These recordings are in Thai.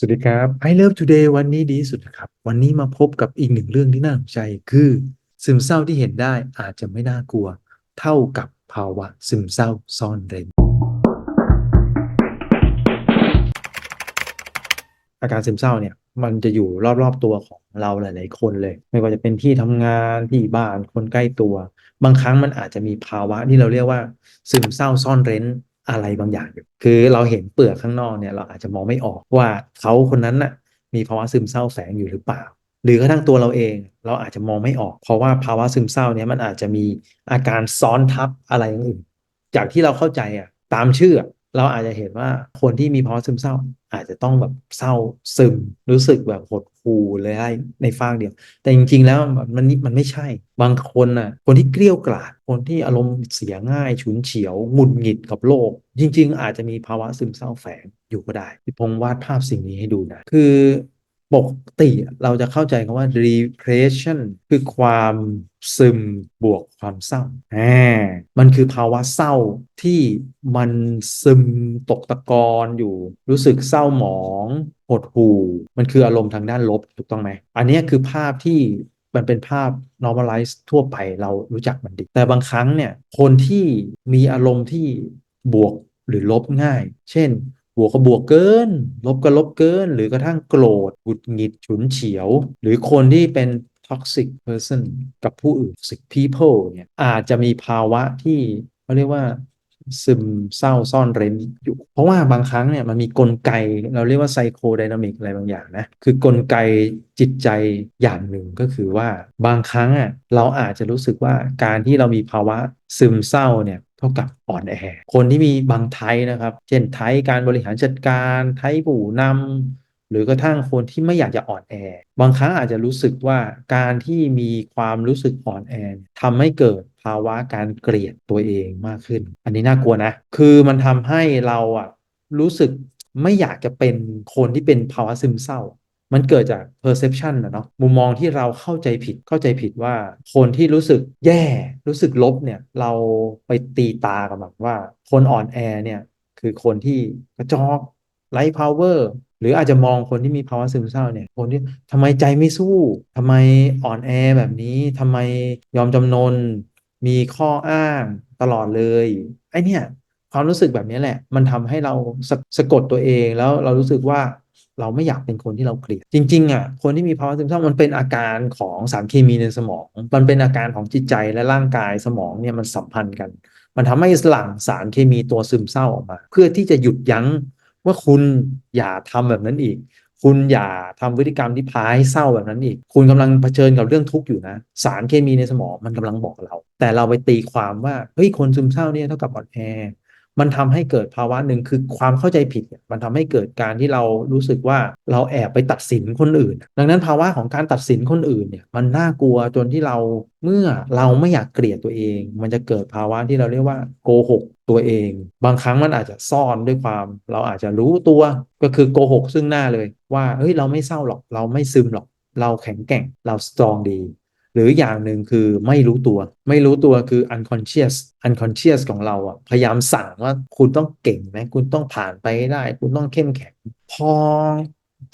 สวัสดีครับ I Love Today วันนี้ดีสุดนะครับ วันนี้มาพบกับอีกหนึ่งเรื่องที่น่าสนใจคือ ซึมเศร้าที่เห็นได้อาจจะไม่น่ากลัว เท่ากับภาวะซึมเศร้าซ่อนเร้นอาการซึมเศร้าเนี่ยมันจะอยู่รอบๆตัวของเราหลาย ๆ คนเลย ไม่ว่าจะเป็นที่ทำงานที่บ้านคนใกล้ตัว บางครั้งมันอาจจะมีภาวะที่เราเรียกว่า ซึมเศร้าซ่อนเร้น อะไรบางอย่างอยู่ คือเราเห็นเปลือกข้างนอกเนี่ยเราอาจจะมองไม่ออกว่าเขาคนนั้นน่ะมีภาวะซึมเศร้าแฝงอยู่หรือเปล่า หรือกระทั่งตัวเราเองเราอาจจะมองไม่ออก เพราะว่าภาวะซึมเศร้าเนี่ยมันอาจจะมีอาการซ้อนทับอะไรอย่างอื่น จากที่เราเข้าใจอะตามชื่อ เราอาจจะเห็นว่าคนที่มีภาวะซึมเศร้า อาจจะต้องแบบเศร้าซึม รู้สึกแบบหดหู่เลยในฟากเดียว แต่จริงๆแล้วมันมันมันไม่ใช่ บางคนน่ะคนที่เกลี้ยวกล่อมคนที่อารมณ์เสียง่ายฉุนเฉียวหงุดหงิดกับโลก จริง ๆ อาจจะมีภาวะซึมเศร้าแฝงอยู่ก็ได้พี่พงษ์วาดภาพสิ่งนี้ให้ดูนะคือ ปกติเราจะเข้าใจคำว่า depression คือความซึมบวกความเศร้าอ่ามันคือภาวะเศร้าที่มันซึมตกตะกอนอยู่ รู้สึกเศร้าหมองหดหู่ มันคืออารมณ์ทางด้านลบถูกต้องไหม อันนี้คือภาพที่มันเป็นภาพ normalize ทั่วไปเรารู้จักมันดี แต่บางครั้งเนี่ย คนที่มีอารมณ์ที่บวกหรือลบง่าย เช่น บวกก็บวกเกิน ลบก็ลบเกิน หรือกระทั่งโกรธหงุดหงิดฉุนเฉียว หรือคนที่เป็น toxic person กับผู้อื่น toxic people เนี่ยอาจจะมีภาวะที่เขาเรียกว่าซึมเศร้าซ่อนเร้นอยู่ เพราะว่าบางครั้งเนี่ยมันมีกลไกเราเรียกว่าไซโคไดนามิกอะไรบางอย่างนะ คือกลไกจิตใจอย่างหนึ่งก็คือว่าบางครั้งอะเราอาจจะรู้สึกว่าการที่เรามีภาวะซึมเศร้าเนี่ย เท่ากับอ่อนแอ คนที่มีบางไทนะครับ เช่นไทป์การบริหารจัดการไทป์ผู้นำหรือกระทั่งคนที่ไม่อยากจะอ่อนแอ บางครั้งอาจจะรู้สึกว่าการที่มีความรู้สึกอ่อนแอทำให้เกิดภาวะการเกลียดตัวเองมากขึ้น อันนี้น่ากลัวนะ คือมันทำให้เราอะรู้สึกไม่อยากจะเป็นคนที่เป็นภาวะซึมเศร้า มันเกิดจาก perception นะเนาะมุมมองที่เราเข้าใจผิดเข้าใจผิดว่า คนที่รู้สึกแย่รู้สึกลบเนี่ยเราไปตีตากับแบบว่า คนอ่อนแอเนี่ยคือคนที่กระจอกไร้ power หรืออาจจะมองคนที่มีภาวะซึมเศร้าเนี่ยคนที่ทำไมใจไม่สู้ทำไมอ่อนแอแบบนี้ทำไมยอมจำนน มีข้ออ้างตลอดเลยไอเนี่ยความรู้สึกแบบนี้แหละ มันทำให้เราสะสะกดตัวเองแล้วเรารู้สึกว่า เราไม่อยากเป็นคนที่เราเกลียดจริงๆอะคนที่มีภาวะซึมเศร้ามันเป็นอาการของสารเคมีในสมอง มันเป็นอาการของจิตใจและร่างกายสมองเนี่ยมันสัมพันธ์กัน มันทำให้หลั่งสารเคมีตัวซึมเศร้าออกมา เพื่อที่จะหยุดยั้งว่าคุณอย่าทำแบบนั้นอีก คุณอย่าทำพฤติกรรมที่พาให้เศร้าแบบนั้นอีก คุณกำลังเผชิญกับเรื่องทุกข์อยู่นะ สารเคมีในสมองมันกำลังบอกเรา แต่เราไปตีความว่าเฮ้ยคนซึมเศร้าเนี่ยเท่ากับอ่อนแอ มันทำให้เกิดภาวะหนึ่งคือความเข้าใจผิด มันทำให้เกิดการที่เรารู้สึกว่าเราแอบไปตัดสินคนอื่น ดังนั้นภาวะของการตัดสินคนอื่นเนี่ยมันน่ากลัวจนที่เราเมื่อเราไม่อยากเกลียดตัวเอง มันจะเกิดภาวะที่เราเรียกว่าโกหกตัวเอง บางครั้งมันอาจจะซ่อนด้วยความ เราอาจจะรู้ตัวก็คือโกหกซึ่งหน้าเลยว่าเฮ้ยเราไม่เศร้าหรอก เราไม่ซึมหรอก เราแข็งแกร่งเราสตรองดี หรืออย่างหนึ่งคือไม่รู้ตัว ไม่รู้ตัวคือ unconscious unconscious ของเราอะพยายามสั่งว่าคุณต้องเก่งไหมคุณต้องผ่านไปได้ คุณต้องเข้มแข็งพอ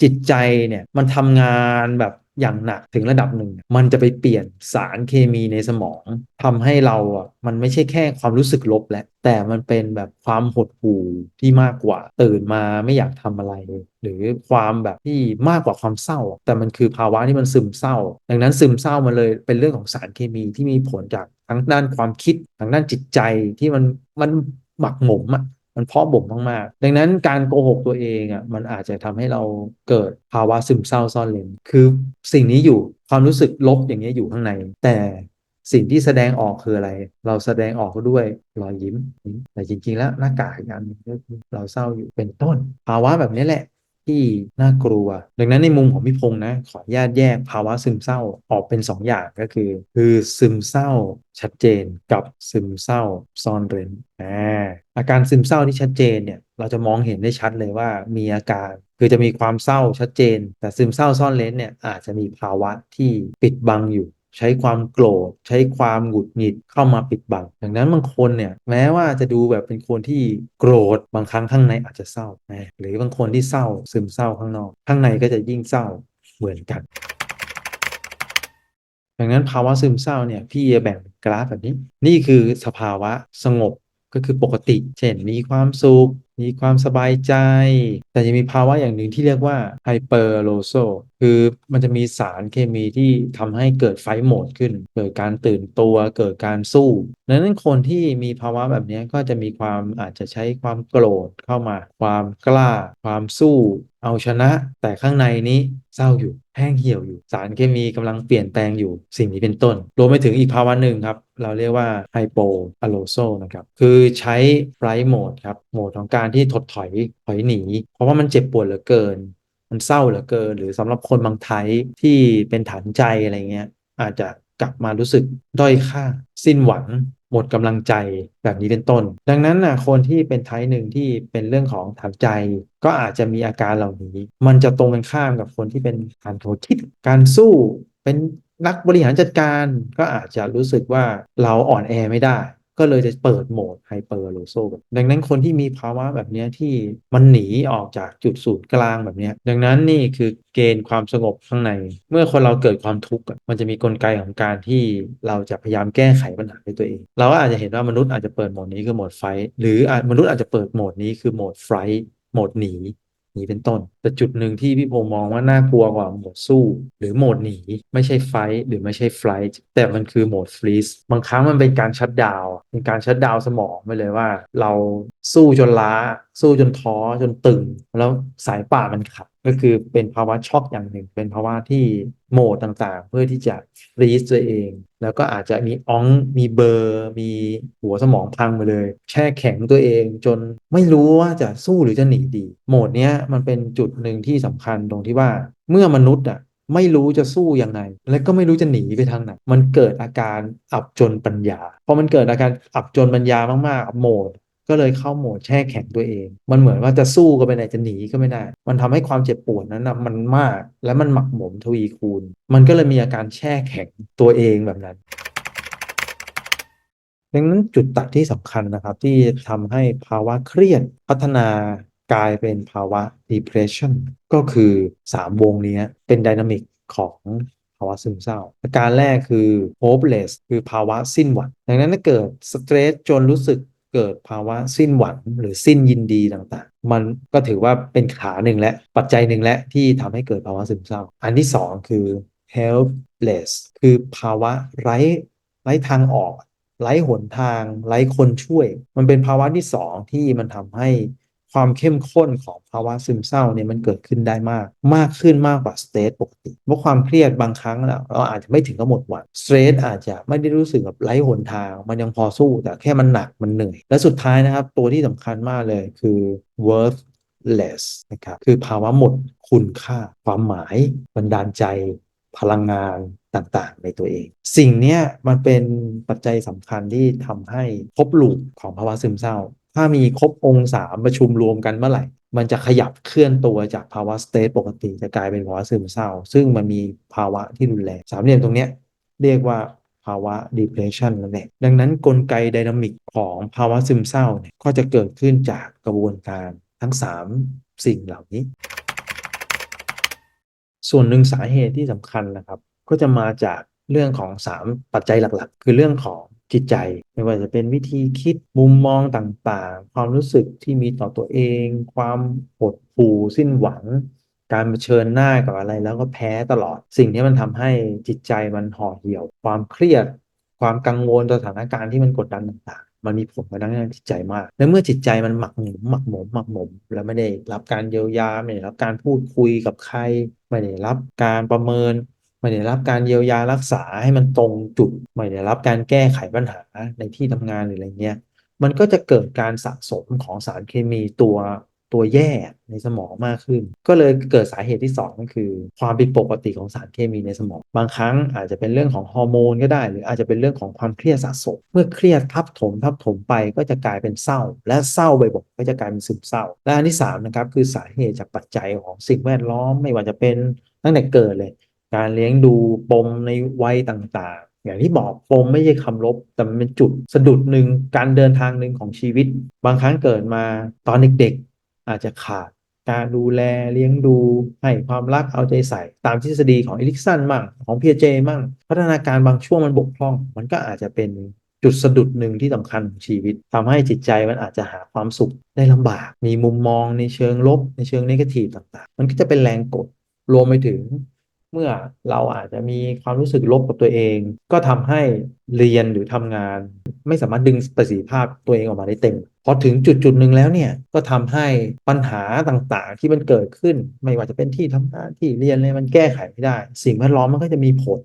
จิตใจเนี่ยมันทำงานแบบ อย่างหนักถึงระดับหนึ่ง มันจะไปเปลี่ยนสารเคมีในสมองทำให้เราอะมันไม่ใช่แค่ความรู้สึกลบแล้วแต่มันเป็นแบบความหดหู่ที่มากกว่า ตื่นมาไม่อยากทำอะไร หรือความแบบที่มากกว่าความเศร้า แต่มันคือภาวะที่มันซึมเศร้า ดังนั้นซึมเศร้ามันเลยเป็นเรื่องของสารเคมีที่มีผลจากทั้งด้านความคิดทั้งด้านจิตใจที่มันมันหมักหมมอะ มันเพาะบ่มมากๆ ดังนั้นการโกหกตัวเองอะมันอาจจะทำให้เราเกิดภาวะซึมเศร้าซ่อนเร้นคือสิ่งนี้อยู่ความรู้สึกลบอย่างเงี้ยอยู่ข้างใน แต่สิ่งที่แสดงออกคืออะไร เราแสดงออกด้วยรอยยิ้ม แต่จริงๆแล้วหน้ากากอีกอันหนึงเราเศร้าอยู่เป็นต้น ภาวะแบบนี้แหละ ที่น่ากลัว ดังนั้นในมุมของพี่พงษ์นะ ขออนุญาตแยกภาวะซึมเศร้าออกเป็น 2 อย่างก็คือ คือซึมเศร้าชัดเจนกับซึมเศร้าซ่อนเร้นอ่าอาการซึมเศร้าที่ชัดเจนเนี่ยเราจะมองเห็นได้ชัดเลยว่ามีอาการคือจะมีความเศร้าชัดเจน แต่ซึมเศร้าซ่อนเร้นเนี่ยอาจจะมีภาวะที่ปิดบังอยู่ ใช้ความโกรธใช้ความหงุดหงิดเข้ามาปิดบังดังนั้นบางคนเนี่ยแม้ว่าจะดูแบบเป็นคนที่โกรธบางครั้งข้างในอาจจะเศร้านะหรือบางคนที่เศร้าซึมเศร้าข้างนอก ข้างในก็จะยิ่งเศร้าเหมือนกันดังนั้นภาวะซึมเศร้าเนี่ยพี่จะแบ่งกราฟแบบนี้ นี่คือสภาวะสงบก็คือปกติ เช่นมีความสุข มีความสบายใจ แต่ยังมีภาวะอย่างหนึ่งที่เรียกว่าไฮเปอร์โลโซคือมันจะมีสารเคมีที่ทำให้เกิดไฟโหมดขึ้น เกิดการตื่นตัวเกิดการสู้ดังนั้นคนที่มีภาวะแบบนี้ก็จะมีความอาจจะใช้ความโกรธเข้ามา ความกล้า ความสู้ เอาชนะ แต่ข้างในนี้ เศร้าอยู่ แห้งเหี่ยวอยู่ สารเคมีกำลังเปลี่ยนแปลงอยู่สิ่งนี้เป็นต้น รวมไปถึงอีกภาวะหนึ่งครับ เราเรียกว่าไฮโปอะโลโซนะครับ คือใช้ไฟโหมดครับโหมดของการที่ถดถอยถอยหนี เพราะว่ามันเจ็บปวดเหลือเกิน มันเศร้าเหลือเกิน หรือสำหรับคนบางไทยที่เป็นฐานใจอะไรเงี้ยอาจจะกลับมารู้สึกด้อยค่า สิ้นหวัง หมดกำลังใจแบบนี้เป็นต้น ดังนั้นนะคนที่เป็นไทป์หนึ่งที่เป็นเรื่องของถามใจ ก็อาจจะมีอาการเหล่านี้ มันจะตรงกันข้ามกับคนที่เป็นกานโทคิดการสู้เป็นนักบริหารจัดการก็อาจจะรู้สึกว่าเราอ่อนแอไม่ได้ ก็เลยจะเปิดโหมดไฮเปอร์โลโซดังนั้นคนที่มีภาวะแบบนี้ที่มันหนีออกจากจุดศูนย์กลางแบบนี้ดังนั้นนี่คือเกณฑ์ความสงบข้างใน เมื่อคนเราเกิดความทุกข์มันจะมีกลไกของการที่เราจะพยายามแก้ไขปัญหาด้วยตัวเอง เราก็อาจจะเห็นว่ามนุษย์อาจจะเปิดโหมดนี้คือโหมดไฟ หรือมนุษย์อาจจะเปิดโหมดนี้คือโหมดไฟโหมดหนี นี้เป็นต้น แต่จุดหนึ่งที่พี่พงมองว่าน่ากลัวกว่าโหมดสู้ หรือโหมดหนี ไม่ใช่ไฟหรือไม่ใช่ไฟแต่มันคือโหมดฟรีสบางครั้งมันเป็นการชัดดาวเป็นการชัดดาวสมองไปเลยว่า เราสู้จนล้า สู้จนท้อจนตึง แล้วสายป่ามันขัดก็คือเป็นภาวะช็อกอย่างหนึ่ง เป็นภาวะที่ โหมดต่างๆ เพื่อที่จะฟรีซตัวเอง แล้วก็อาจจะมีอ้องมีเบอร์ มีหัวสมองพังไปเลย แช่แข็งตัวเองจนไม่รู้ว่าจะสู้หรือจะหนีดี โหมดเนี้ยมันเป็นจุดหนึ่งที่สำคัญตรงที่ว่าเมื่อมนุษย์อะไม่รู้จะสู้ยังไง และก็ไม่รู้จะหนีไปทางไหนมันเกิดอาการอับจนปัญญาพอมันเกิดอาการอับจนปัญญามากๆโหมด ก็เลยเข้าโหมดแช่แข็งตัวเอง มันเหมือนว่าจะสู้ก็ไม่ได้จะหนีก็ไม่ได้ มันทำให้ความเจ็บปวดนั้นนะมันมากและมันหมักหมมทวีคูณ มันก็เลยมีอาการแช่แข็งตัวเองแบบนั้นดังนั้นจุดตัดที่สำคัญนะครับที่ทำให้ภาวะเครียดพัฒนากลายเป็นภาวะ depression ก็คือ 3 วงนี้เป็นดินามิกของภาวะซึมเศร้า อาการแรกคือ hopeless คือภาวะสิ้นหวัง ดังนั้นถ้าเกิดสเตรสจนรู้สึก เกิดภาวะสิ้นหวังหรือสิ้นยินดีต่างๆ มันก็ถือว่าเป็นขาหนึ่งและปัจจัยหนึ่งและที่ทำให้เกิดภาวะซึมเศร้า อันที่ 2 คือ helpless คือภาวะไร้ไร้ทางออก ไร้หนทาง ไร้คนช่วย มันเป็นภาวะที่ 2 ที่มันทำให้ ความเข้มข้นของภาวะซึมเศร้าเนี่ยมันเกิดขึ้นได้มาก มากขึ้นมากกว่าสเตรสปกติ เพราะความเครียดบางครั้งเราอาจจะไม่ถึงกับหมดหวังสเตรสอาจจะไม่ได้รู้สึกแบบไร้หนทาง มันยังพอสู้แต่แค่มันหนักมันเหนื่อย และสุดท้ายนะครับ ตัวที่สำคัญมากเลยคือ worthless นะครับคือภาวะหมดคุณค่า ความหมายบันดาลใจ พลังงานต่างๆ ในตัวเอง สิ่งนี้มันเป็นปัจจัยสำคัญที่ทำให้พบลูปของภาวะซึมเศร้า ถ้ามีครบองค์สามประชุมรวมกันเมื่อไหร่ มันจะขยับเคลื่อนตัวจากภาวะสเตทปกติจะกลายเป็นภาวะซึมเศร้า ซึ่งมันมีภาวะที่รุนแรงสามเหลี่ยมตรงนี้เรียกว่าภาวะ depression นั่นแหละดังนั้นนกลไกไดนามิกของภาวะซึมเศร้าเนี่ยก็จะเกิดขึ้นจากกระบวนการทั้ง 3 สิ่งเหล่านี้ ส่วนหนึ่งสาเหตุที่สำคัญนะครับ ก็จะมาจากเรื่องของ 3 ปัจจัยหลักๆ คือเรื่องของ จิตใจ ไม่ว่าจะเป็นวิธีคิดมุมมองต่างๆ ความรู้สึกที่มีต่อตัวเอง ความหดหู่สิ้นหวัง การเผชิญหน้ากับอะไรแล้วก็แพ้ตลอด สิ่งนี้มันทำให้จิตใจมันห่อเหี่ยว ความเครียด ความกังวลต่อสถานการณ์ที่มันกดดันต่างๆมันมีผลกับด้านจิตใจมาก และเมื่อจิตใจมันหมักหมมหมักหมมหมักหมม แล้วไม่ได้รับการเยียวยา ไม่ได้รับการพูดคุยกับใคร ไม่ได้รับการประเมิน ไม่ได้รับการเยียวยารักษาให้มันตรงจุด ไม่ได้รับการแก้ไขปัญหาในที่ทำงานหรืออะไรเงี้ย มันก็จะเกิดการสะสมของสารเคมีตัวตัวแย่ในสมองมากขึ้น ก็เลยเกิดสาเหตุที่ 2 ก็คือ ความผิดปกติของสารเคมีในสมอง บางครั้งอาจจะเป็นเรื่องของฮอร์โมนก็ได้ หรืออาจจะเป็นเรื่องของความเครียดสะสม เมื่อเครียดทับถมทับถมไปก็จะกลายเป็นเศร้า และเศร้าบ่อยๆก็จะกลายเป็นซึมเศร้า และอันที่3นะครับคือสาเหตุจากปัจจัยของสิ่งแวดล้อมไม่ว่าจะเป็นตั้งแต่เกิดเลย การเลี้ยงดูปมในวัยต่างๆ อย่างที่บอกปมไม่ใช่คำลบ แต่มันเป็นจุดสะดุดหนึ่งการเดินทางหนึ่งของชีวิต บางครั้งเกิดมาตอนเด็กๆ อาจจะขาดการดูแลเลี้ยงดูให้ความรักเอาใจใส่ ตามทฤษฎีของเอลิกสันมั่งของเพียเจมั่ง พัฒนาการบางช่วงมันบกพร่อง มันก็อาจจะเป็นจุดสะดุดหนึ่งที่สำคัญของชีวิตทำให้จิตใจมันอาจจะหาความสุขได้ลำบาก มีมุมมองในเชิงลบในเชิงนกาทีฟต่างๆ มันก็จะเป็นแรงกดรวมไปถึง เมื่อเราอาจจะมีความรู้สึกลบกับตัวเอง ก็ทำให้เรียนหรือทำงาน ไม่สามารถดึงประสิทธิภาพตัวเองออกมาได้เต็มพอถึงจุดจุดหนึ่งแล้วเนี่ยก็ทำให้ปัญหาต่างๆ ที่มันเกิดขึ้น ไม่ว่าจะเป็นที่ทำงานที่เรียนเลยมันแก้ไขไม่ได้ สิ่งแวดล้อมมันก็จะมีผล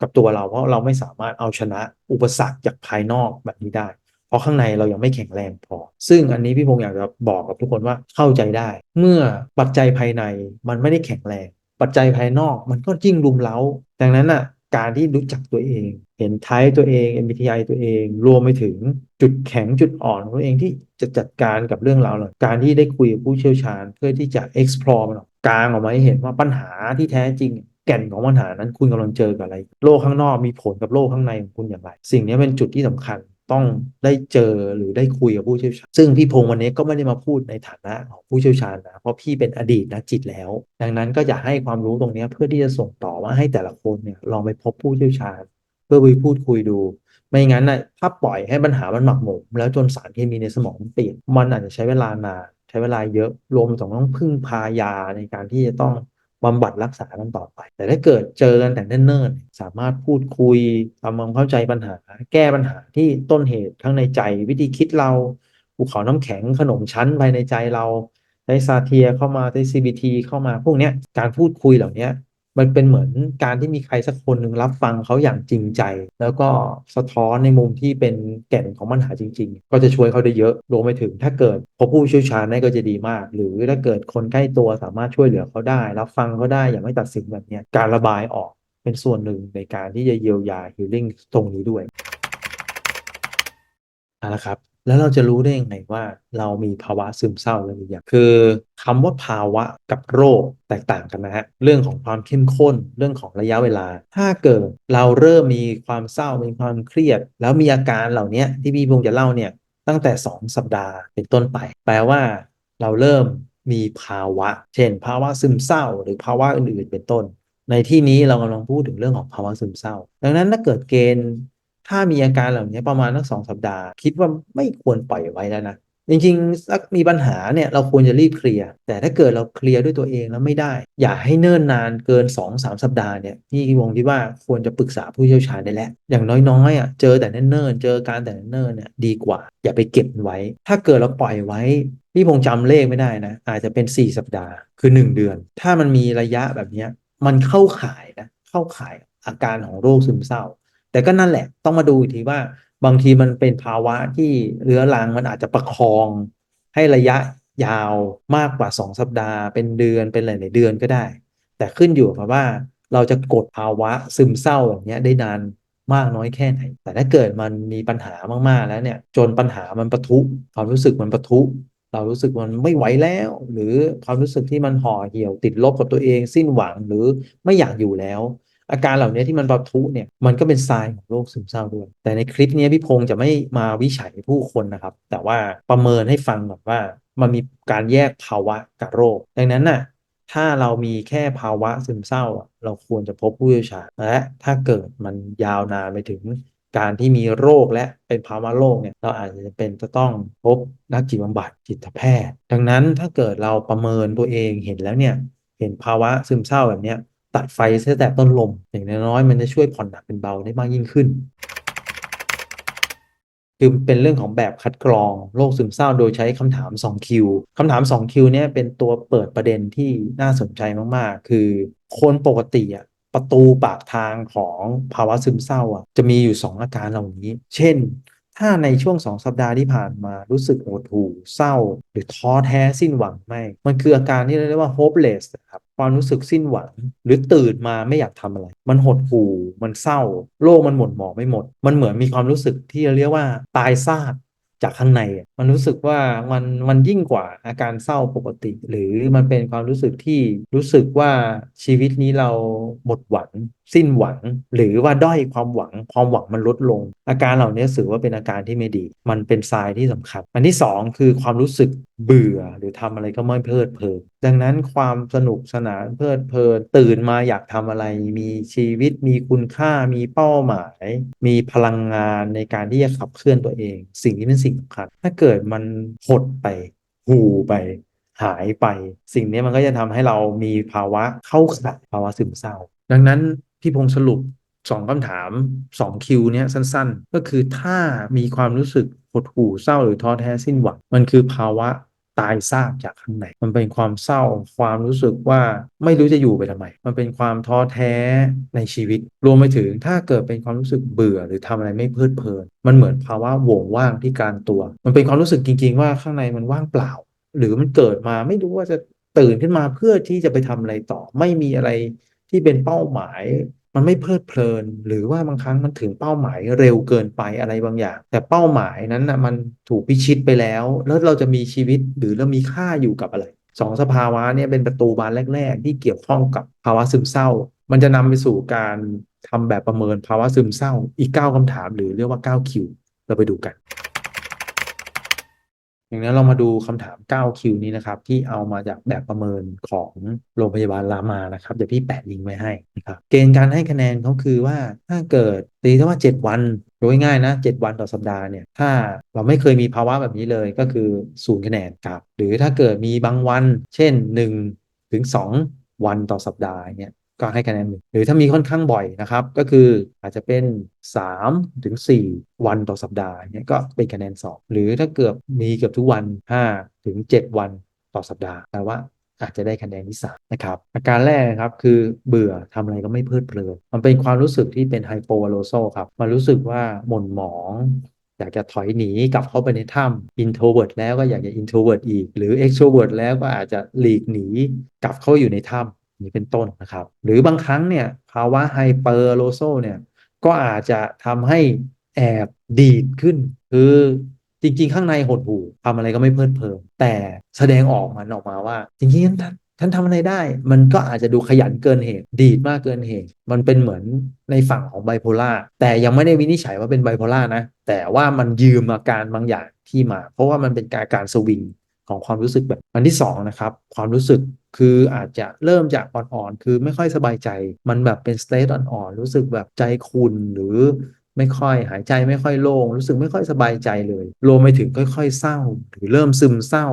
กับตัวเรา เพราะเราไม่สามารถเอาชนะอุปสรรคจากภายนอกแบบนี้ได้เพราะข้างในเรายังไม่แข็งแรงพอ ซึ่งอันนี้พี่พงศ์อยากจะบอกกับทุกคนว่าเข้าใจได้ เมื่อปัจจัยภายในมันไม่ได้แข็งแรง ปัจจัยภายนอกมันก็ยิ่งรุมเร้า ดังนั้นอะการที่รู้จักตัวเอง เห็นไทป์ตัวเอง MBTI ตัวเอง รวมไปถึงจุดแข็งจุดอ่อนของตัวเองที่จะจัดการกับเรื่องราวเหล่าการที่ได้คุยกับผู้เชี่ยวชาญ เพื่อที่จะ explore มันออกกลางออกมาให้เห็นว่าปัญหาที่แท้จริง แก่นของปัญหานั้นคุณกำลังเจอกับอะไร โลกข้างนอกมีผลกับโลกข้างในของคุณอย่างไร สิ่งนี้เป็นจุดที่สำคัญ ต้องได้เจอหรือได้คุยกับผู้เชี่ยวชาญ ซึ่งพี่พงศ์วันนี้ก็ไม่ได้มาพูดในฐานะของผู้เชี่ยวชาญนะเพราะพี่เป็นอดีตนักจิตแล้ว ดังนั้นก็จะให้ความรู้ตรงนี้เพื่อที่จะส่งต่อว่าให้แต่ละคนเนี่ยลองไปพบผู้เชี่ยวชาญ เพื่อไปพูดคุยดู ไม่งั้นนะถ้าปล่อยให้ปัญหามันหมักหมมแล้วจนสารเคมีในสมองเปลี่ยนมันอาจจะใช้เวลานานใช้เวลาเยอะรวมถึงต้องพึ่งพายาในการที่จะต้อง บำบัดรักษากันต่อไป แต่ถ้าเกิดเจอกันแต่เนิ่นๆสามารถพูดคุยทำความเข้าใจปัญหา แก้ปัญหาที่ต้นเหตุทั้งในใจวิธีคิดเราภูเขาน้ำแข็งขนมชั้นภายในใจเราใช้ซาเทียเข้ามาใช้ CBT เข้ามาพวกเนี้ยการพูดคุยเหล่านี้ มันเป็นเหมือนการที่มีใครสักคนหนึ่งรับฟังเขาอย่างจริงใจ แล้วก็สะท้อนในมุมที่เป็นแก่นของปัญหาจริง ๆ ก็จะช่วยเขาได้เยอะรวมไปถึงถ้าเกิดพบผู้เชี่ยวชาญได้ก็จะดีมาก หรือถ้าเกิดคนใกล้ตัวสามารถช่วยเหลือเขาได้ รับฟังเขาได้อย่างไม่ตัดสินแบบนี้การระบายออกเป็นส่วนหนึ่งในการที่จะเยียวยาฮิลลิ่งตรงนี้ด้วยเอาละครับ แล้วเราจะรู้ได้ยังไงว่าเรามีภาวะซึมเศร้าหรือยังคือคำว่าภาวะกับโรคแตกต่างกันนะฮะเรื่องของความเข้มข้นเรื่องของระยะเวลา ถ้าเกิดเราเริ่มมีความเศร้ามีความเครียด แล้วมีอาการเหล่านี้ที่พี่พงศ์จะเล่าเนี่ยตั้งแต่ 2 สัปดาห์เป็นต้นไป แปลว่าเราเริ่มมีภาวะ เช่น ภาวะซึมเศร้า หรือภาวะอื่นๆเป็นต้น ในที่นี้เรากำลังพูดถึงเรื่องของภาวะซึมเศร้า ดังนั้นถ้าเกิดเกณฑ์ ถ้ามีอาการเหล่านี้ประมาณทั้งสองสัปดาห์ คิดว่าไม่ควรปล่อยไว้แล้วนะจริงๆสักมีปัญหาเนี่ยเราควรจะรีบเคลียร์ แต่ถ้าเกิดเราเคลียร์ด้วยตัวเองแล้วไม่ได้ อย่าให้เนิ่นนานเกิน 2-3สสัปดาห์เนี่ยพี่วงคิดว่าควรจะปรึกษาผู้เชี่ยวชาญได้แล้ว อย่างน้อยๆอะเจอแต่เนิ่นๆเจอการแต่เนิ่นๆเนี่ยดีกว่า อย่าไปเก็บไว้ ถ้าเกิดเราปล่อยไว้ พี่พงจำเลขไม่ได้นะอาจจะเป็น 4 สัปดาห์คือ 1 เดือน ถ้ามันมีระยะแบบนี้มันเข้าข่ายนะเข้าข่ายอาการของโรคซึมเศร้า แต่ก็นั่นแหละต้องมาดูอีกทีว่าบางทีมันเป็นภาวะที่เรื้อรังมันอาจจะประคอง ให้ระยะยาวมากกว่า 2 สัปดาห์ เป็นเดือนเป็นหลายๆเดือนก็ได้ แต่ขึ้นอยู่กับว่าเราจะกดภาวะซึมเศร้าอย่างเงี้ยได้นานมากน้อยแค่ไหน แต่ถ้าเกิดมันมีปัญหามากๆแล้วเนี่ย จนปัญหามันปะทุความรู้สึกมันปะทุ เรารู้สึกมันไม่ไหวแล้ว หรือความรู้สึกที่มันห่อเหี่ยวติดลบกับตัวเองสิ้นหวังหรือไม่อยากอยู่แล้ว อาการเหล่านี้ที่มันปะทุเนี่ยมันก็เป็นทรายของโรคซึมเศร้าด้วย แต่ในคลิปนี้พี่พงศ์จะไม่มาวิจัยผู้คนนะครับ แต่ว่าประเมินให้ฟังแบบว่ามันมีการแยกภาวะกับโรค ดังนั้นน่ะถ้าเรามีแค่ภาวะซึมเศร้า เราควรจะพบผู้เชี่ยวชาญและถ้าเกิดมันยาวนานไปถึงการที่มีโรคและเป็นภาวะโรคเนี่ยเราอาจจะเป็นจะต้องพบนักจิตบำบัดจิตแพทย์ ดังนั้นถ้าเกิดเราประเมินตัวเองเห็นแล้วเนี่ยเห็นภาวะซึมเศร้าแบบเนี้ย ตัดไฟเสียแต่ต้นลม อย่างน้อยมันจะช่วยผ่อนหนักเป็นเบาได้มากยิ่งขึ้น คือเป็นเรื่องของแบบคัดกรองโรคซึมเศร้าโดยใช้คำถาม2คิวคำถาม2คิวเนี่ยเป็นตัวเปิดประเด็นที่น่าสนใจมากๆ คือคนปกติอะประตูปากทางของภาวะซึมเศร้าอะจะมีอยู่ 2 อาการเหล่านี้ เช่น ถ้าในช่วง 2 สัปดาห์ที่ผ่านมารู้สึกโหดหู่เศร้า หรือท้อแท้สิ้นหวังไม่ มันคืออาการที่เรียกว่า hopeless ครับความรู้สึกสิ้นหวัง หรือตื่นมาไม่อยากทำอะไร มันหดหู่มันเศร้า โลกมันหมดหมองไม่หมด มันเหมือนมีความรู้สึกที่เรียกว่าตายซาก จากข้างในอะมันรู้สึกว่ามันมันยิ่งกว่าอาการเศร้าปกติ หรือมันเป็นความรู้สึกที่รู้สึกว่าชีวิตนี้เราหมดหวัง สิ้นหวัง หรือว่าด้อยความหวัง ความหวังมันลดลง อาการเหล่านี้ถือว่าเป็นอาการที่ไม่ดี มันเป็นทรายที่สำคัญ อันที่สองคือความรู้สึกเบื่อหรือทำอะไรก็ไม่เพลิดเพลิน ดังนั้นความสนุกสนานเพลิดเพลินตื่นมาอยากทำอะไร มีชีวิตมีคุณค่ามีเป้าหมาย มีพลังงานในการที่จะขับเคลื่อนตัวเอง สิ่งนี้เป็นสิ่งสำคัญถ้าเกิดมันหดไป หูไป หายไป สิ่งนี้มันก็จะทำให้เรามีภาวะเข้าข่ายภาวะซึมเศร้า ดังนั้นพี่พงษ์สรุปสองคำถามสองคิวเนี้ยสั้น ๆ ก็คือถ้ามีความรู้สึกหดหู่เศร้าหรือท้อแท้สิ้นหวังมันคือภาวะ ตายซากจากข้างใน มันเป็นความเศร้า ความรู้สึกว่าไม่รู้จะอยู่ไปทำไม มันเป็นความท้อแท้ในชีวิต รวมไปถึงถ้าเกิดเป็นความรู้สึกเบื่อหรือทำอะไรไม่เพลิดเพลิน มันเหมือนภาวะโหว่งว่างที่กางตัว มันเป็นความรู้สึกจริง ๆ ว่าข้างในมันว่างเปล่า หรือมันเกิดมาไม่รู้ว่าจะตื่นขึ้นมาเพื่อที่จะไปทำอะไรต่อ ไม่มีอะไร ที่เป็นเป้าหมายมันไม่เพลิดเพลิน หรือว่าบางครั้งมันถึงเป้าหมายเร็วเกินไปอะไรบางอย่าง แต่เป้าหมายนั้นนะมันถูกพิชิตไปแล้ว แล้วเราจะมีชีวิตหรือเรามีค่าอยู่กับอะไรสองสภาวะเนี่ยเป็นประตูบานแรก ๆ ที่เกี่ยวข้องกับภาวะซึมเศร้า มันจะนำไปสู่การทำแบบประเมินภาวะซึมเศร้าอีก 9คำถาม หรือเรียกว่า 9 คิว เราไปดูกัน อย่างนั้นเรามาดูคำถาม9คิวนี้นะครับ ที่เอามาจากแบบประเมินของโรงพยาบาลรามานะครับเดี๋ยวพี่แปะลิงก์ไว้ให้นะครับเกณฑ์การให้คะแนนเขาคือว่าถ้าเกิดตีถ้าว่า 7 วันโดยง่ายนะ7วันต่อสัปดาห์เนี่ยถ้าเราไม่เคยมีภาวะแบบนี้เลยก็คือศูนย์คะแนนครับ หรือถ้าเกิดมีบางวัน เช่น 1 ถึง 2 วันต่อสัปดาห์เนี่ย ก็ให้คะแนนหนึ่งหรือถ้ามีค่อนข้างบ่อยนะครับ ก็คืออาจจะเป็น 3 ถึง 4 วันต่อสัปดาห์เนี่ยก็เป็นคะแนน 2 หรือถ้าเกือบมีเกือบทุกวัน 5 ถึง 7 วันต่อสัปดาห์แปลว่าอาจจะได้คะแนนที่สามนะครับอาการแรกครับคือเบื่อทำอะไรก็ไม่เพลิดเพลินมันเป็นความรู้สึกที่เป็นไฮโปอโลโซครับมันรู้สึกว่าหม่นหมองอยากจะถอยหนีกลับเข้าไปในถ้ำ introvert แล้วก็อยากจะ introvert อีก หรือ extrovert แล้วก็อาจจะหลีกหนีกลับเข้าอยู่ในถ้ำ นี้เป็นต้นนะครับ หรือบางครั้งเนี่ยภาวะไฮเปอร์โลโซเนี่ยก็อาจจะทำให้แอบดีดขึ้น คือจริง ๆ ข้างในหดหู่ทำอะไรก็ไม่เพลิดเพลินแต่แสดงออกมันออกมาว่า จริงๆท่านท่านทำอะไรได้ มันก็อาจจะดูขยันเกินเหตุ ดีดมากเกินเหตุ มันเป็นเหมือนในฝั่งของไบโพล่า แต่ยังไม่ได้วินิจฉัยว่าเป็นไบโพล่านะ แต่ว่ามันยืมอาการบางอย่างที่มา เพราะว่ามันเป็นการการสวิง ของความรู้สึกแบบอันที่สองนะครับความรู้สึกคืออาจจะเริ่มจากอ่อนๆ คือไม่ค่อยสบายใจ มันแบบเป็นสเตทอ่อนๆ รู้สึกแบบใจคุณหรือไม่ค่อยหายใจไม่ค่อยโล่งรู้สึกไม่ค่อยสบายใจเลยรวมไปถึงค่อย ๆ เศร้า หรือเริ่มซึมเศร้า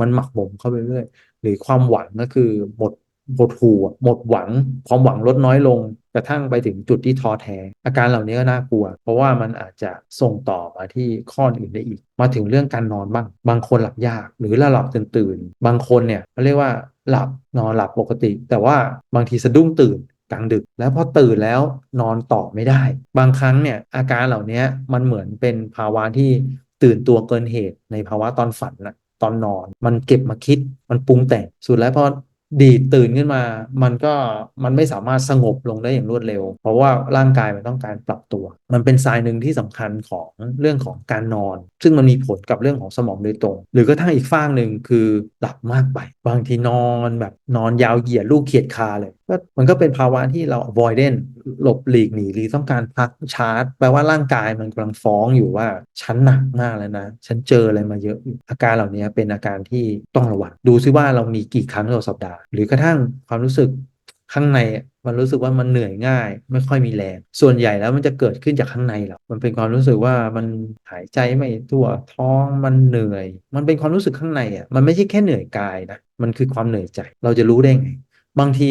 มันหมักหมมเข้าไปเรื่อยหรือความหวังก็คือหมด หดหู่หมดหวัง ความหวังลดน้อยลงกระทั่งไปถึงจุดที่ท้อแท้ อาการเหล่านี้ก็น่ากลัว เพราะว่ามันอาจจะส่งต่อมาที่ข้ออื่นได้อีก มาถึงเรื่องการนอนบ้าง บางคนหลับยาก หรือราหลับตื่นตื่น บางคนเนี่ยเขาเรียกว่าหลับนอนหลับปกติ แต่ว่าบางทีสะดุ้งตื่นกลางดึกแล้วพอตื่นแล้วนอนต่อไม่ได้ บางครั้งเนี่ยอาการเหล่านี้มันเหมือนเป็นภาวะที่ตื่นตัวเกินเหตุในภาวะตอนฝันนะตอนนอน มันเก็บมาคิดมันปรุงแต่งสุดแล้วพอ ดีดตื่นขึ้นมา มันก็มันไม่สามารถสงบลงได้อย่างรวดเร็ว เพราะว่าร่างกายมันต้องการปรับตัว มันเป็นสายหนึ่งที่สำคัญของเรื่องของการนอน ซึ่งมันมีผลกับเรื่องของสมองโดยตรง หรือกระทั่งอีกฝ้างหนึ่งคือหลับมากไป บางทีนอนแบบนอนยาวเหยียดลูกเขียดคาเลยก็มันก็เป็นภาวะที่เรา avoidant หลบหลีกหนีหรือต้องการพักชาร์จ แปลว่าร่างกายมันกำลังฟ้องอยู่ว่า ฉันหนักมากแล้วนะ ฉันเจออะไรมาเยอะอาการเหล่านี้เป็นอาการที่ต้องระวังดูซิว่าเรามีกี่ครั้งต่อสัปดาห์หรือกระทั่งความรู้สึกข้างในมันรู้สึกว่ามันเหนื่อยง่าย ไม่ค่อยมีแรง ส่วนใหญ่แล้วมันจะเกิดขึ้นจากข้างในหรอมันเป็นความรู้สึกว่ามันหายใจไม่ทั่วท้องมันเหนื่อย มันเป็นความรู้สึกข้างในอะมันไม่ใช่แค่เหนื่อยกายนะมันคือความเหนื่อยใจ เราจะรู้ได้ไง บางที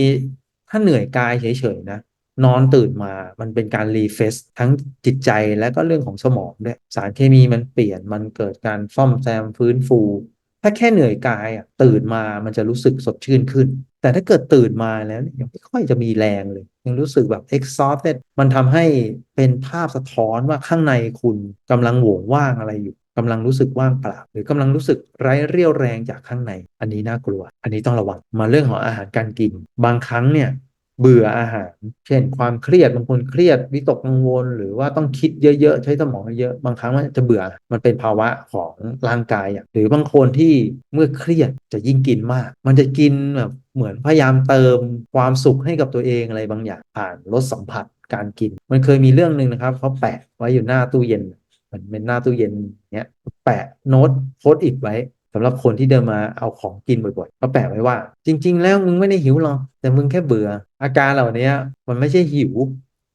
ถ้าเหนื่อยกายเฉยๆนะนอนตื่นมา มันเป็นการรีเฟซทั้งจิตใจและก็เรื่องของสมองด้วย สารเคมีมันเปลี่ยน มันเกิดการซ่อมแซมฟื้นฟู ถ้าแค่เหนื่อยกายอะตื่นมามันจะรู้สึกสดชื่นขึ้น แต่ถ้าเกิดตื่นมาแล้วยังไม่ค่อยจะมีแรงเลย ยังรู้สึกแบบ exhausted มันทำให้เป็นภาพสะท้อนว่าข้างในคุณกำลังโหวงว่างอะไรอยู่กำลังรู้สึกว่างเปล่า หรือกำลังรู้สึกไร้เรี่ยวแรงจากข้างใน อันนี้น่ากลัว อันนี้ต้องระวัง มาเรื่องของอาหารการกิน บางครั้งเนี่ย เบื่ออาหาร เช่น ความเครียดบางคนเครียดวิตกกังวล หรือว่าต้องคิดเยอะๆ ใช้สมองเยอะบางครั้งมันจะเบื่อมันเป็นภาวะของร่างกายอย่างหรือบางคนที่เมื่อเครียดจะยิ่งกินมาก มันจะกินแบบเหมือนพยายามเติมความสุขให้กับตัวเองอะไรบางอย่างผ่านรสสัมผัสการกิน มันเคยมีเรื่องหนึ่งนะครับเขาแปะไว้อยู่หน้าตู้เย็นเหมือนเป็นหน้าตู้เย็นเนี้ยแปะโน้ตโพสต์อิทไว้ สำหรับคนที่เดินมาเอาของกินบ่อยๆ ก็แปะไว้ว่า จริง ๆ แล้วมึงไม่ได้หิวหรอกแต่มึงแค่เบื่อ อาการเหล่านี้มันไม่ใช่หิว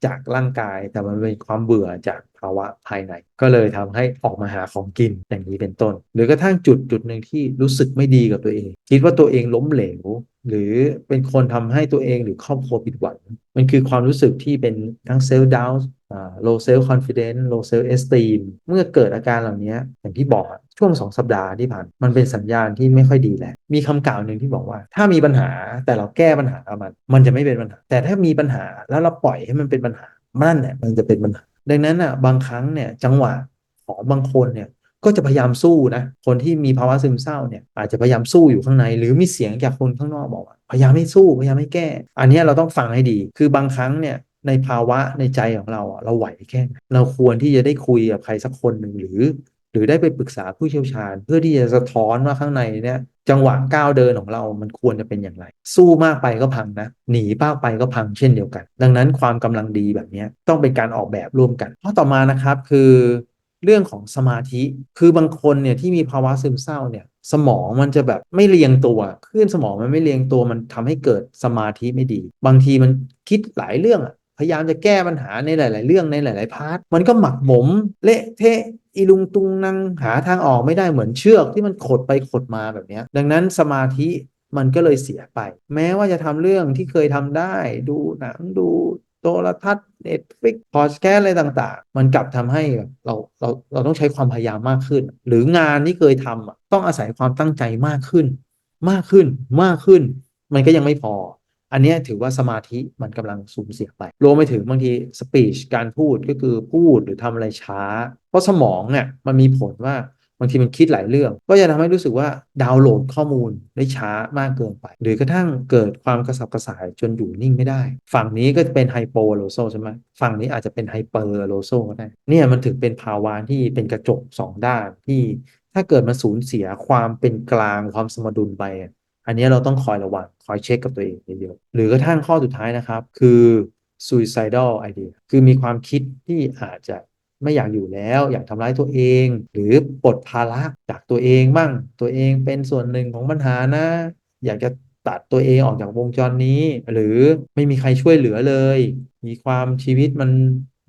จากร่างกายแต่มันเป็นความเบื่อจากภาวะภายใน ก็เลยทำให้ออกมาหาของกินอย่างนี้เป็นต้น หรือกระทั่งจุดจุดหนึ่งที่รู้สึกไม่ดีกับตัวเอง คิดว่าตัวเองล้มเหลว หรือเป็นคนทำให้ตัวเองหรือครอบครัวผิดหวังมันคือความรู้สึกที่เป็นทั้งเซลล์ดาว low self confidence low self esteem เมื่อเกิดอาการเหล่านี้อย่างที่บอกช่วงสองสัปดาห์ที่ผ่าน มันเป็นสัญญาณที่ไม่ค่อยดีแหละมีคำกล่าวหนึ่งที่บอกว่า ถ้ามีปัญหาแต่เราแก้ปัญหามัน มันจะไม่เป็นปัญหา แต่ถ้ามีปัญหาแล้วเราปล่อยให้มันเป็นปัญหานั่นแหละมันจะเป็นปัญหา ดังนั้นอะบางครั้งเนี่ยจังหวะของบางคนเนี่ยก็จะพยายามสู้นะคนที่มีภาวะซึมเศร้าเนี่ยอาจจะพยายามสู้อยู่ข้างใน หรือมีเสียงจากคนข้างนอกบอกว่าพยายามไม่สู้พยายามไม่แก้ อันนี้เราต้องฟังให้ดี คือบางครั้งเนี่ย ในภาวะในใจของเราอะเราไหวแค่ เราควรที่จะได้คุยกับใครสักคนหนึ่งหรือ หรือได้ไปปรึกษาผู้เชี่ยวชาญ เพื่อที่จะสะท้อนว่าข้างในเนี่ยจังหวะก้าวเดินของเรามันควรจะเป็นอย่างไร สู้มากไปก็พังนะ หนีมากไปก็พังเช่นเดียวกัน ดังนั้นความกำลังดีแบบนี้ต้องเป็นการออกแบบร่วมกันข้อต่อมานะครับคือเรื่องของสมาธิ คือบางคนเนี่ยที่มีภาวะซึมเศร้าเนี่ยสมองมันจะแบบไม่เรียงตัวคลื่นสมองมันไม่เรียงตัวมันทำให้เกิดสมาธิไม่ดี บางทีมันคิดหลายเรื่องอะ พยายามจะแก้ปัญหาในหลาย ๆ เรื่องในหลาย ๆ พาร์ทมันก็หมักหมม เละเทะอีลุงตุงนั่งหาทางออกไม่ได้เหมือนเชือกที่มันขดไปขดมาแบบนี้ดังนั้นสมาธิมันก็เลยเสียไป แม้ว่าจะทำเรื่องที่เคยทำได้ ดูหนังดูโทรทัศน์เน็ตฟิกพอดแคสอะไรต่างๆ มันกลับทำให้เราเราเราต้องใช้ความพยายามมากขึ้น หรืองานที่เคยทำต้องอาศัยความตั้งใจมากขึ้น มากขึ้นมากขึ้น มันก็ยังไม่พอ อันนี้ถือว่าสมาธิมันกำลังสูญเสียไป รวมไปถึงบางทีสปีชการพูดก็คือพูดหรือทำอะไรช้า เพราะสมองเนี่ยมันมีผลว่าบางทีมันคิดหลายเรื่อง ก็จะทำให้รู้สึกว่าดาวน์โหลดข้อมูลได้ช้ามากเกินไป หรือกระทั่งเกิดความกระสับกระส่ายจนอยู่นิ่งไม่ได้ ฝั่งนี้ก็จะเป็นไฮโปโลโซใช่ไหมฝั่งนี้อาจจะเป็นไฮเปอร์โลโซก็ได้เนี่ยมันถึงเป็นภาวะที่เป็นกระจกสองด้านที่ถ้าเกิดมันสูญเสียความเป็นกลางความสมดุลไป อันนี้เราต้องคอยระวังคอยเช็คกับตัวเองเยอะๆหรือกระทั่งข้อสุดท้ายนะครับ คือ suicidal idea คือมีความคิดที่อาจจะไม่อยากอยู่แล้ว อยากทำร้ายตัวเอง หรือปลดภาระจากตัวเองบ้างตัวเองเป็นส่วนหนึ่งของปัญหานะ อยากจะตัดตัวเองออกจากวงจรนี้ หรือไม่มีใครช่วยเหลือเลย มีความชีวิตมัน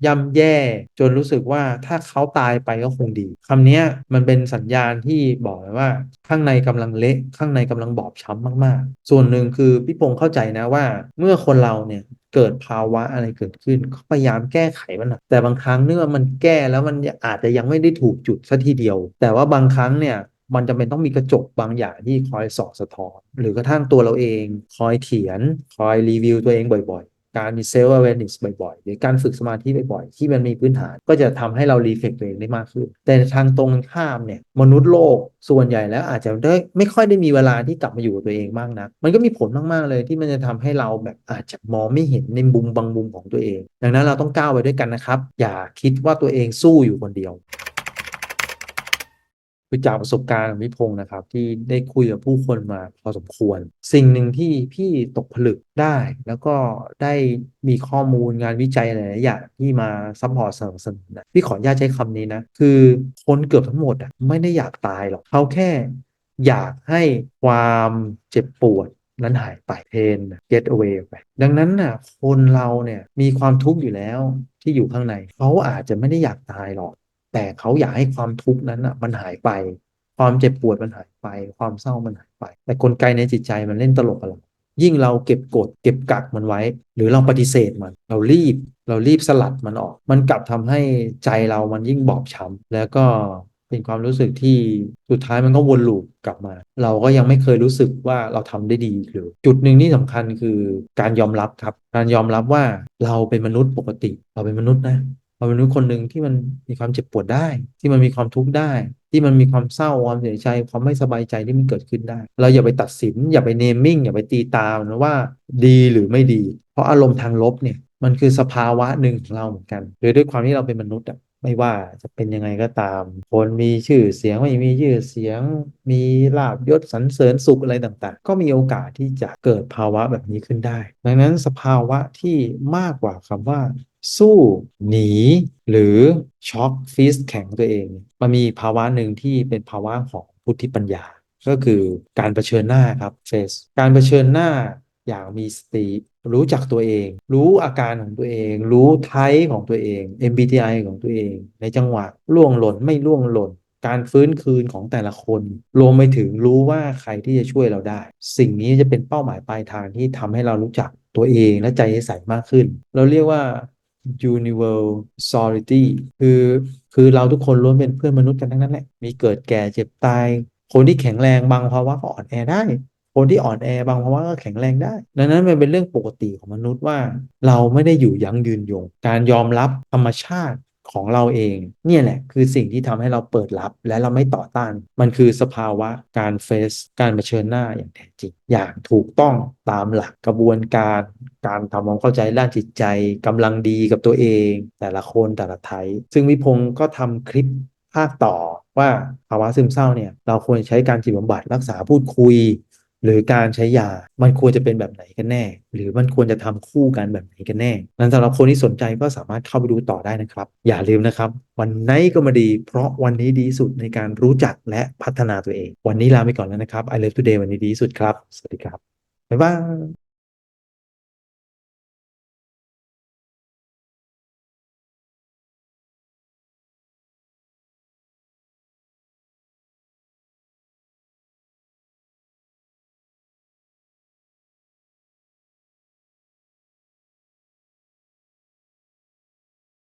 ย่ำแย่จนรู้สึกว่าถ้าเขาตายไปก็คงดีคำนี้มันเป็นสัญญาณที่บอกเลยว่า ข้างในกำลังเละข้างในกำลังบอบช้ำมาก ๆ ส่วนหนึ่งคือพี่พงศ์เข้าใจนะว่า เมื่อคนเราเนี่ยเกิดภาวะอะไรเกิดขึ้นเขาพยายามแก้ไขมันนะแต่บางครั้งเนื่อมันแก้แล้วมันอาจจะยังไม่ได้ถูกจุดซะทีเดียว แต่ว่าบางครั้งเนี่ยมันจะเป็นต้องมีกระจกบางอย่างที่คอยส่องสะท้อนหรือกระทั่งตัวเราเอง คอยเขียน คอยรีวิวตัวเองบ่อย การมีเซลล์ awareness บ่อยๆ หรือการฝึกสมาธิบ่อยๆ ที่มันมีพื้นฐานก็จะทำให้เรารีเฟกตัวเองได้มากขึ้น แต่ทางตรงข้ามเนี่ยมนุษย์โลกส่วนใหญ่แล้วอาจจะได้ไม่ค่อยได้มีเวลาที่กลับมาอยู่กับตัวเองมากนะมันก็มีผลมากๆเลยที่มันจะทำให้เราแบบอาจจะมองไม่เห็นในมุมบางมุมของตัวเอง ดังนั้นเราต้องก้าวไปด้วยกันนะครับ อย่าคิดว่าตัวเองสู้อยู่คนเดียว คือจากประสบการณ์ของพี่พงศ์นะครับ ที่ได้คุยกับผู้คนมาพอสมควร สิ่งหนึ่งที่พี่ตกผลึกได้ แล้วก็ได้มีข้อมูลงานวิจัยหลายๆอย่างที่มาซัพพอร์ตสนับสนุนนะพี่ขออนุญาตใช้คำนี้นะ คือคนเกือบทั้งหมดอะไม่ได้อยากตายหรอกเขาแค่อยากให้ความเจ็บปวดนั้นหายไปเพน get away ไป ดังนั้นน่ะคนเราเนี่ยมีความทุกข์อยู่แล้วที่อยู่ข้างใน เขาอาจจะไม่ได้อยากตายหรอก แต่เขาอยากให้ความทุกข์นั้นอะมันหายไป ความเจ็บปวดมันหายไป ความเศร้ามันหายไป แต่กลไกในจิตใจมันเล่นตลกกับเรายิ่งเราเก็บกดเก็บกักมันไว้ หรือเราปฏิเสธมัน เรารีบ เรารีบสลัดมันออก มันกลับทำให้ใจเรามันยิ่งบอบช้ำแล้วก็เป็นความรู้สึกที่สุดท้ายมันก็วนลูปกลับมา เราก็ยังไม่เคยรู้สึกว่าเราทำได้ดีหรือจุดหนึ่งที่สำคัญคือการยอมรับครับ การยอมรับว่าเราเป็นมนุษย์ปกติ เราเป็นมนุษย์นะ เราเป็นมนุษย์คนหนึ่งที่มันมีความเจ็บปวดได้ ที่มันมีความทุกข์ได้ ที่มันมีความเศร้าความเสียใจความไม่สบายใจที่มันเกิดขึ้นได้ เราอย่าไปตัดสิน อย่าไปเนมมิ่งอย่าไปตีตามนะว่าดีหรือไม่ดี เพราะอารมณ์ทางลบเนี่ยมันคือสภาวะหนึ่งของเราเหมือนกันหรือด้วยความที่เราเป็นมนุษย์อะไม่ว่าจะเป็นยังไงก็ตาม คนมีชื่อเสียงไม่มีชื่อเสียง มีลาบยศสรรเสริญสุขอะไรต่างๆ ก็มีโอกาสที่จะเกิดภาวะแบบนี้ขึ้นได้ ดังนั้นสภาวะที่มากกว่าคำว่า สู้ หนี หรือช็อกฟีสแข็งตัวเอง มันมีภาวะหนึ่งที่เป็นภาวะของพุทธิปัญญา ก็คือการเผชิญหน้าครับเฟสการเผชิญหน้าอย่างมีสติรู้จักตัวเอง รู้อาการของตัวเอง รู้ไทป์ของตัวเอง MBTI ของตัวเอง ในจังหวะล่วงหล่นไม่ล่วงหล่น การฟื้นคืนของแต่ละคนรวมไปถึงรู้ว่าใครที่จะช่วยเราได้ สิ่งนี้จะเป็นเป้าหมายปลายทางที่ทำให้เรารู้จักตัวเองและใจใสมากขึ้น เราเรียกว่า universality คือคือเราทุกคนล้วนเป็นเพื่อนมนุษย์กันทั้งนั้นแหละ มีเกิดแก่เจ็บตาย คนที่แข็งแรงบางภาวะก็อ่อนแอได้ คนที่อ่อนแอบางภาวะก็แข็งแรงได้ ดังนั้นมันเป็นเรื่องปกติของมนุษย์ว่า เราไม่ได้อยู่ยั้งยืนยง การยอมรับธรรมชาติ ของเราเอง เนี่ยแหละคือสิ่งที่ทำให้เราเปิดรับและเราไม่ต่อต้าน มันคือสภาวะการเฟสการเผชิญหน้าอย่างแท้จริง อย่างถูกต้องตามหลักกระบวนการ การทำความเข้าใจด้านจิตใจกำลังดีกับตัวเอง แต่ละคนแต่ละไทย ซึ่งวิพงศ์ก็ทำคลิปภาคต่อว่าภาวะซึมเศร้าเนี่ยเราควรใช้การจิตบำบัดรักษาพูดคุย หรือการใช้ยา มันควรจะเป็นแบบไหนกันแน่ หรือมันควรจะทำคู่กันแบบไหนกันแน่นั้นสำหรับคนที่สนใจก็สามารถเข้าไปดูต่อได้นะครับ อย่าลืมนะครับ วันไหนก็มาดี เพราะวันนี้ดีสุดในการรู้จักและพัฒนาตัวเอง วันนี้ลาไปก่อนแล้วนะครับ I love today วันนี้ดีสุดครับ สวัสดีครับบ๊ายบาย